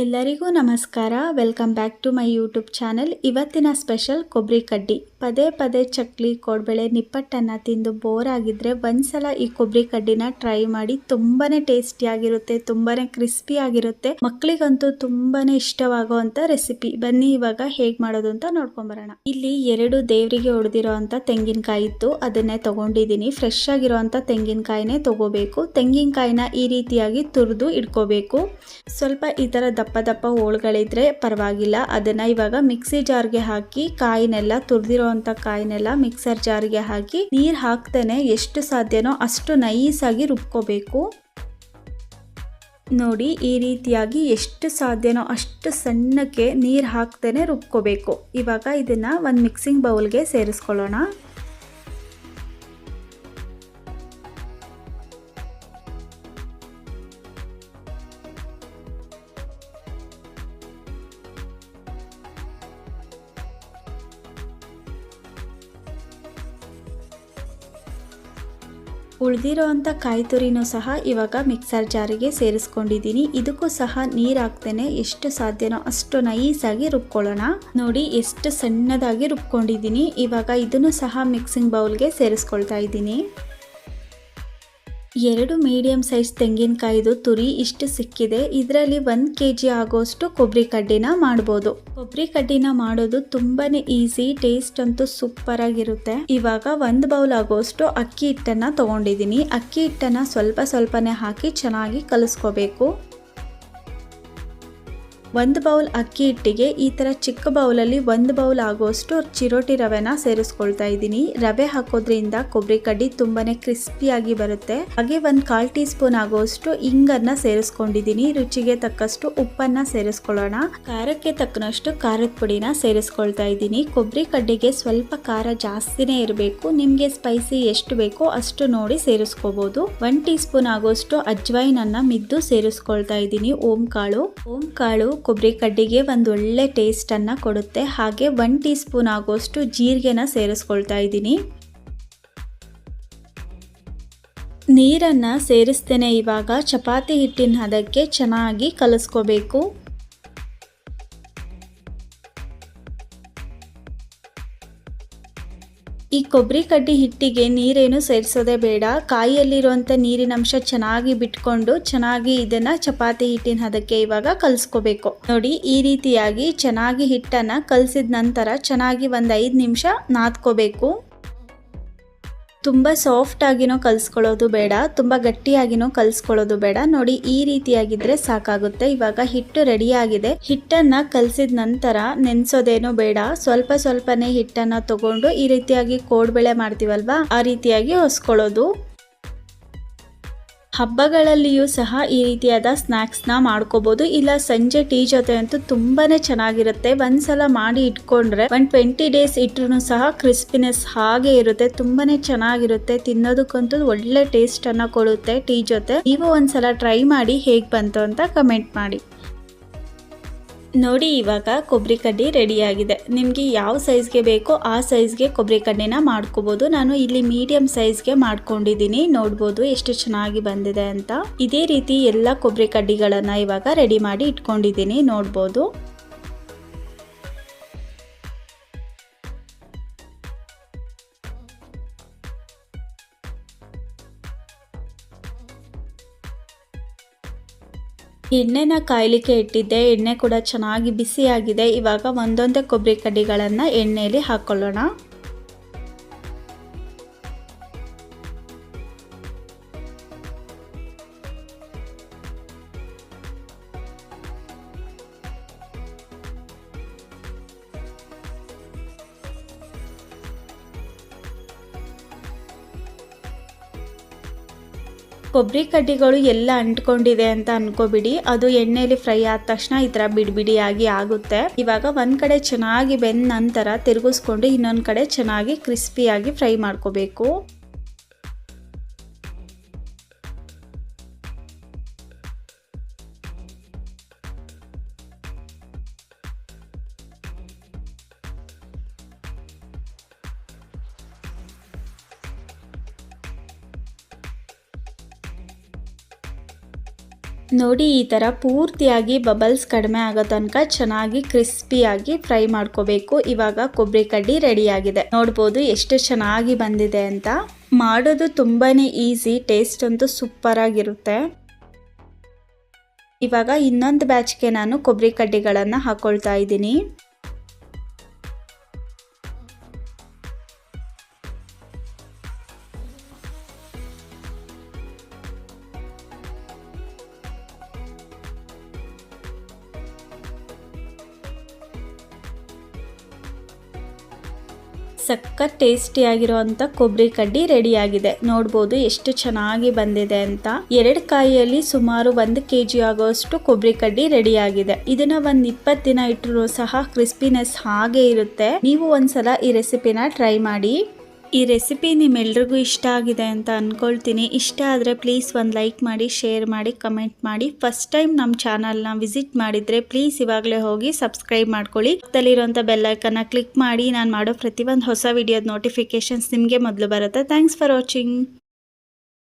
ಎಲ್ಲರಿಗೂ ನಮಸ್ಕಾರ. Welcome back to my YouTube channel ಇವತ್ತಿನ ಸ್ಪೆಷಲ್ ಕೊಬ್ಬರಿ ಕಡ್ಡಿ. ಪದೇ ಪದೇ ಚಕ್ಲಿ, ಕೋಡ್ಬಳೆ, ನಿಪ್ಪಟ್ಟನ್ನು ತಿಂದು ಬೋರ್ ಆಗಿದ್ರೆ ಒಂದ್ಸಲ ಈ ಕೊಬ್ಬರಿ ಕಡ್ಡಿನ ಟ್ರೈ ಮಾಡಿ ತುಂಬಾನೇ ಟೇಸ್ಟಿಯಾಗಿರುತ್ತೆ ತುಂಬಾನೇ ಕ್ರಿಸ್ಪಿ ಆಗಿರುತ್ತೆ. ಮಕ್ಕಳಿಗಂತೂ ತುಂಬಾನೇ ಇಷ್ಟವಾಗುವಂತ ರೆಸಿಪಿ ಬನ್ನಿ ಇವಾಗ ಹೇಗ್ ಮಾಡೋದು ಅಂತ ನೋಡ್ಕೊಂಬರೋಣ ಇಲ್ಲಿ ಎರಡು ದೇವರಿಗೆ ಹೊಡೆದಿರೋ ಅಂತ ತೆಂಗಿನಕಾಯಿ ಇತ್ತು. ಅದನ್ನೇ ತಗೊಂಡಿದ್ದೀನಿ. ಫ್ರೆಶ್ ಆಗಿರೋಂಥ ತೆಂಗಿನಕಾಯಿನೇ ತಗೋಬೇಕು. ತೆಂಗಿನಕಾಯಿನ ಈ ರೀತಿಯಾಗಿ ತುರಿದು ಇಟ್ಕೋಬೇಕು. ಸ್ವಲ್ಪ ಈ ದಪ್ಪ ದಪ್ಪ ದಪ್ಪ ಹೋಳುಗಳಿದ್ರೆ ಪರವಾಗಿಲ್ಲ. ಅದನ್ನು ಇವಾಗ ಮಿಕ್ಸಿ ಜಾರ್ಗೆ ಹಾಕಿ ಕಾಯಿನೆಲ್ಲ ತುರಿದಿರೋಂಥ ಕಾಯಿನೆಲ್ಲ ಮಿಕ್ಸರ್ ಜಾರ್ಗೆ ಹಾಕಿ ನೀರು ಹಾಕ್ತಾನೆ. ಎಷ್ಟು ಸಾಧ್ಯನೋ ಅಷ್ಟು ನೈಸ್ ಆಗಿ ರುಬ್ಕೋಬೇಕು. ನೋಡಿ, ಈ ರೀತಿಯಾಗಿ ಎಷ್ಟು ಸಾಧ್ಯನೋ ಅಷ್ಟು ಸಣ್ಣಕ್ಕೆ ನೀರು ಹಾಕ್ತೇನೆ ರುಬ್ಕೋಬೇಕು. ಇವಾಗ ಇದನ್ನು ಒಂದು ಮಿಕ್ಸಿಂಗ್ ಬೌಲ್ಗೆ ಸೇರಿಸ್ಕೊಳ್ಳೋಣ. ಉಳಿದಿರೋ ಅಂಥ ಕಾಯಿ ಸಹ ಇವಾಗ ಮಿಕ್ಸರ್ ಜಾರಿಗೆ ಸೇರಿಸ್ಕೊಂಡಿದ್ದೀನಿ. ಇದಕ್ಕೂ ಸಹ ನೀರು ಹಾಕ್ತೇನೆ ಎಷ್ಟು ಸಾಧ್ಯನೋ ಅಷ್ಟು ನೈಸಾಗಿ ರುಬ್ಕೊಳ್ಳೋಣ. ನೋಡಿ, ಎಷ್ಟು ಸಣ್ಣದಾಗಿ ರುಬ್ಕೊಂಡಿದ್ದೀನಿ. ಇವಾಗ ಇದನ್ನು ಸಹ ಮಿಕ್ಸಿಂಗ್ ಬೌಲ್ಗೆ ಸೇರಿಸ್ಕೊಳ್ತಾ ಇದ್ದೀನಿ. ಎರಡು ಮೀಡಿಯಂ ಸೈಜ್ ತೆಂಗಿನಕಾಯಿದು ತುರಿ ಇಷ್ಟು ಸಿಕ್ಕಿದೆ. ಇದರಲ್ಲಿ ಒಂದು ಕೆ ಜಿ ಆಗೋಷ್ಟು ಕೊಬ್ಬರಿ ಕಡ್ಡಿನ ಮಾಡ್ಬೋದು. ಕೊಬ್ಬರಿ ಕಡ್ಡಿನ ಮಾಡೋದು ತುಂಬಾನೇ ಈಸಿ ಟೇಸ್ಟ್ ಅಂತೂ ಸೂಪರ್ ಆಗಿರುತ್ತೆ. ಇವಾಗ ಒಂದು ಬೌಲ್ ಆಗೋಷ್ಟು ಅಕ್ಕಿ ಹಿಟ್ಟನ್ನ ತಗೊಂಡಿದ್ದೀನಿ ಅಕ್ಕಿ ಹಿಟ್ಟನ್ನ ಸ್ವಲ್ಪ ಸ್ವಲ್ಪನೇ ಹಾಕಿ ಚೆನ್ನಾಗಿ ಕಲಿಸ್ಕೋಬೇಕು. ಒಂದು ಬೌಲ್ ಅಕ್ಕಿ ಹಿಟ್ಟಿಗೆ ಈ ಥರ ಚಿಕ್ಕ ಬೌಲಲ್ಲಿ ಒಂದು ಬೌಲ್ ಆಗೋಷ್ಟು ಚಿರೋಟಿ ರವೆನ ಸೇರಿಸ್ಕೊಳ್ತಾ ಇದ್ದೀನಿ. ರವೆ ಹಾಕೋದ್ರಿಂದ ಕೊಬ್ಬರಿ ಕಡ್ಡಿ ತುಂಬಾ ಕ್ರಿಸ್ಪಿಯಾಗಿ ಬರುತ್ತೆ. ಹಾಗೆ ಒಂದು ಕಾಲ್ ಟೀ ಸ್ಪೂನ್ ಆಗೋಷ್ಟು ಇಂಗನ್ನ ಸೇರಿಸ್ಕೊಂಡಿದ್ದೀನಿ. ರುಚಿಗೆ ತಕ್ಕಷ್ಟು ಉಪ್ಪನ್ನ ಸೇರಿಸ್ಕೊಳ್ಳೋಣ. ಖಾರಕ್ಕೆ ತಕ್ಕನಷ್ಟು ಖಾರದ ಪುಡಿನ ಸೇರಿಸ್ಕೊಳ್ತಾ ಇದ್ದೀನಿ. ಕೊಬ್ಬರಿ ಕಡ್ಡಿಗೆ ಸ್ವಲ್ಪ ಖಾರ ಜಾಸ್ತಿನೇ ಇರಬೇಕು. ನಿಮಗೆ ಸ್ಪೈಸಿ ಎಷ್ಟು ಬೇಕೋ ಅಷ್ಟು ನೋಡಿ ಸೇರಿಸ್ಕೋಬಹುದು ಒನ್ ಟೀ ಸ್ಪೂನ್ ಆಗೋಷ್ಟು ಅಜ್ವೈನ್ ಅನ್ನ ಮಿದ್ದು ಸೇರಿಸ್ಕೊಳ್ತಾ ಇದ್ದೀನಿ ಓಂ ಕಾಳು ಓಂ ಕಾಳು ಕೊಬ್ಬರಿ ಕಡ್ಡಿಗೆ ಒಂದು ಒಳ್ಳೆ ಟೇಸ್ಟನ್ನು ಕೊಡುತ್ತೆ. ಹಾಗೆ ಒನ್ ಟೀ ಸ್ಪೂನ್ ಆಗೋಷ್ಟು ಜೀರಿಗೆನ ಸೇರಿಸ್ಕೊಳ್ತಾ ಇದ್ದೀನಿ. ನೀರನ್ನು ಸೇರಿಸ್ತೇನೆ ಇವಾಗ. ಚಪಾತಿ ಹಿಟ್ಟಿನ ಹದಕ್ಕೆ ಚೆನ್ನಾಗಿ ಕಲಿಸ್ಕೋಬೇಕು. ಈ ಕೊಬ್ಬರಿ ಕಡ್ಡಿ ಹಿಟ್ಟಿಗೆ ನೀರೇನು ಸೇರಿಸೋದೇ ಬೇಡ. ಕಾಯಿಯಲ್ಲಿರುವಂಥ ನೀರಿನಂಶ ಚೆನ್ನಾಗಿ ಬಿಟ್ಕೊಂಡು ಚೆನ್ನಾಗಿ ಇದನ್ನ ಚಪಾತಿ ಹಿಟ್ಟಿನ ಹದಕ್ಕೆ ಇವಾಗ ಕಲಿಸ್ಕೋಬೇಕು. ನೋಡಿ, ಈ ರೀತಿಯಾಗಿ ಚೆನ್ನಾಗಿ ಹಿಟ್ಟನ್ನು ಕಲಸಿದ ನಂತರ ಚೆನ್ನಾಗಿ ಒಂದು ಐದು ನಿಮಿಷ ನಾದ್ಕೋಬೇಕು. ತುಂಬ ಸಾಫ್ಟ್ ಆಗಿನೋ ಕಲಿಸ್ಕೊಳ್ಳೋದು ಬೇಡ, ತುಂಬ ಗಟ್ಟಿಯಾಗಿನೋ ಕಲಿಸ್ಕೊಳ್ಳೋದು ಬೇಡ. ನೋಡಿ, ಈ ರೀತಿಯಾಗಿದ್ರೆ ಸಾಕಾಗುತ್ತೆ. ಇವಾಗ ಹಿಟ್ಟು ರೆಡಿ ಆಗಿದೆ. ಹಿಟ್ಟನ್ನ ಕಲಸಿದ ನಂತರ ನೆನ್ಸೋದೇನೋ ಬೇಡ. ಸ್ವಲ್ಪ ಸ್ವಲ್ಪನೇ ಹಿಟ್ಟನ್ನ ತಗೊಂಡು ಈ ರೀತಿಯಾಗಿ ಕೋಡ್ಬೆಳೆ ಮಾಡ್ತೀವಲ್ವಾ? ಆ ರೀತಿಯಾಗಿ ಹೊಸ್ಕೊಳ್ಳೋದು ಹಬ್ಬಗಳಲ್ಲಿಯೂ ಸಹ ಈ ರೀತಿಯಾದ ಸ್ನ್ಯಾಕ್ಸ್ನ ಮಾಡ್ಕೋಬಹುದು ಇಲ್ಲ, ಸಂಜೆ ಟೀ ಜೊತೆ ಅಂತೂ ತುಂಬಾನೇ ಚೆನ್ನಾಗಿರುತ್ತೆ. ಒಂದ್ಸಲ ಮಾಡಿ ಇಟ್ಕೊಂಡ್ರೆ ಒನ್ ಟ್ವೆಂಟಿ ಡೇಸ್ ಇಟ್ಟರು ಸಹ ಕ್ರಿಸ್ಪಿನೆಸ್ ಹಾಗೆ ಇರುತ್ತೆ. ತುಂಬಾನೇ ಚೆನ್ನಾಗಿರುತ್ತೆ. ತಿನ್ನೋದಕ್ಕಂತೂ ಒಳ್ಳೆ ಟೇಸ್ಟ್ ಅನ್ನ ಕೊಡುತ್ತೆ ಟೀ ಜೊತೆ. ನೀವು ಒಂದ್ಸಲ ಟ್ರೈ ಮಾಡಿ ಹೇಗೆ ಬಂತು ಅಂತ ಕಮೆಂಟ್ ಮಾಡಿ. ನೋಡಿ, ಇವಾಗ ಕೊಬ್ಬರಿ ಕಡ್ಡಿ ರೆಡಿಯಾಗಿದೆ. ನಿಮಗೆ ಯಾವ ಸೈಜ್ಗೆ ಬೇಕೋ ಆ ಸೈಜ್ಗೆ ಕೊಬ್ಬರಿ ಕಡ್ಡಿನ ಮಾಡ್ಕೋಬೋದು. ನಾನು ಇಲ್ಲಿ ಮೀಡಿಯಂ ಸೈಜ್ಗೆ ಮಾಡ್ಕೊಂಡಿದ್ದೀನಿ. ನೋಡ್ಬೋದು ಎಷ್ಟು ಚೆನ್ನಾಗಿ ಬಂದಿದೆ ಅಂತ. ಇದೇ ರೀತಿ ಎಲ್ಲ ಕೊಬ್ಬರಿ ಕಡ್ಡಿಗಳನ್ನು ಇವಾಗ ರೆಡಿ ಮಾಡಿ ಇಟ್ಕೊಂಡಿದ್ದೀನಿ. ನೋಡ್ಬೋದು. ಎಣ್ಣೆನ ಕಾಯಲಿಕ್ಕೆ ಇಟ್ಟಿದ್ದೆ. ಎಣ್ಣೆ ಕೂಡ ಚೆನ್ನಾಗಿ ಬಿಸಿಯಾಗಿದೆ. ಇವಾಗ ಒಂದೊಂದೇ ಕೊಬ್ಬರಿ ಕಡ್ಡಿಗಳನ್ನು ಎಣ್ಣೆಯಲ್ಲಿ ಹಾಕ್ಕೊಳ್ಳೋಣ ಕೊಬ್ಬರಿ ಕಡ್ಡಿಗಳು ಎಲ್ಲ ಅಂಟ್ಕೊಂಡಿದೆ ಅಂತ ಅನ್ಕೋಬಿಡಿ. ಅದು ಎಣ್ಣೆಯಲ್ಲಿ ಫ್ರೈ ಆದ ತಕ್ಷಣ ಈ ತರ ಬಿಡಿಬಿಡಿಯಾಗಿ ಆಗುತ್ತೆ. ಇವಾಗ ಒಂದ್ ಕಡೆ ಚೆನ್ನಾಗಿ ಬೆಂದ ನಂತರ ತಿರುಗಿಸ್ಕೊಂಡು ಇನ್ನೊಂದ್ ಕಡೆ ಚೆನ್ನಾಗಿ ಕ್ರಿಸ್ಪಿಯಾಗಿ ಫ್ರೈ ಮಾಡ್ಕೋಬೇಕು. ನೋಡಿ, ಈ ಥರ ಪೂರ್ತಿಯಾಗಿ ಬಬಲ್ಸ್ ಕಡಿಮೆ ಆಗೋ ತನಕ ಚೆನ್ನಾಗಿ ಕ್ರಿಸ್ಪಿಯಾಗಿ ಫ್ರೈ ಮಾಡ್ಕೋಬೇಕು. ಇವಾಗ ಕೊಬ್ಬರಿ ಕಡ್ಡಿ ರೆಡಿಯಾಗಿದೆ. ನೋಡ್ಬೋದು ಎಷ್ಟು ಚೆನ್ನಾಗಿ ಬಂದಿದೆ ಅಂತ. ಮಾಡೋದು ತುಂಬಾ ಈಸಿ, ಟೇಸ್ಟ್ ಅಂತೂ ಸೂಪರ್ ಆಗಿರುತ್ತೆ ಇವಾಗ ಇನ್ನೊಂದು ಬ್ಯಾಚ್ಗೆ ನಾನು ಕೊಬ್ಬರಿ ಕಡ್ಡಿಗಳನ್ನು ಹಾಕ್ಕೊಳ್ತಾ ಇದ್ದೀನಿ. ಸಖತ್ ಟೇಸ್ಟಿಯಾಗಿರುವಂಥ ಕೊಬ್ಬರಿ ಕಡ್ಡಿ ಆಗಿದೆ. ನೋಡ್ಬೋದು ಎಷ್ಟು ಚೆನ್ನಾಗಿ ಬಂದಿದೆ ಅಂತ. ಎರಡು ಕಾಯಿಯಲ್ಲಿ ಸುಮಾರು ಒಂದು ಕೆ ಜಿ ಆಗೋಷ್ಟು ಕೊಬ್ಬರಿ ಕಡ್ಡಿ ಆಗಿದೆ. ಇದನ್ನ ಒಂದ್ ಇಪ್ಪತ್ತು ದಿನ ಇಟ್ಟರು ಸಹ ಕ್ರಿಸ್ಪಿನೆಸ್ ಹಾಗೆ ಇರುತ್ತೆ. ನೀವು ಒಂದ್ಸಲ ಈ ರೆಸಿಪಿನ ಟ್ರೈ ಮಾಡಿ. ಈ ರೆಸಿಪಿ ನಿಮ್ಮೆಲ್ರಿಗೂ ಇಷ್ಟ ಆಗಿದೆ ಅಂತ ಅಂದ್ಕೊಳ್ತೀನಿ ಇಷ್ಟ ಆದರೆ ಪ್ಲೀಸ್ ಒಂದು ಲೈಕ್ ಮಾಡಿ, ಶೇರ್ ಮಾಡಿ, ಕಮೆಂಟ್ ಮಾಡಿ. ಫಸ್ಟ್ ಟೈಮ್ ನಮ್ಮ ಚಾನಲ್ನ ವಿಸಿಟ್ ಮಾಡಿದರೆ ಪ್ಲೀಸ್ ಇವಾಗಲೇ ಹೋಗಿ ಸಬ್ಸ್ಕ್ರೈಬ್ ಮಾಡ್ಕೊಳ್ಳಿ. ಪಕ್ಕದಲ್ಲಿರುವಂಥ ಬೆಲ್ಲೈಕನ್ನ ಕ್ಲಿಕ್ ಮಾಡಿ. ನಾನು ಮಾಡೋ ಪ್ರತಿಯೊಂದು ಹೊಸ ವಿಡಿಯೋದ ನೋಟಿಫಿಕೇಷನ್ಸ್ ನಿಮಗೆ ಮೊದಲು ಬರುತ್ತೆ. Thanks for watching.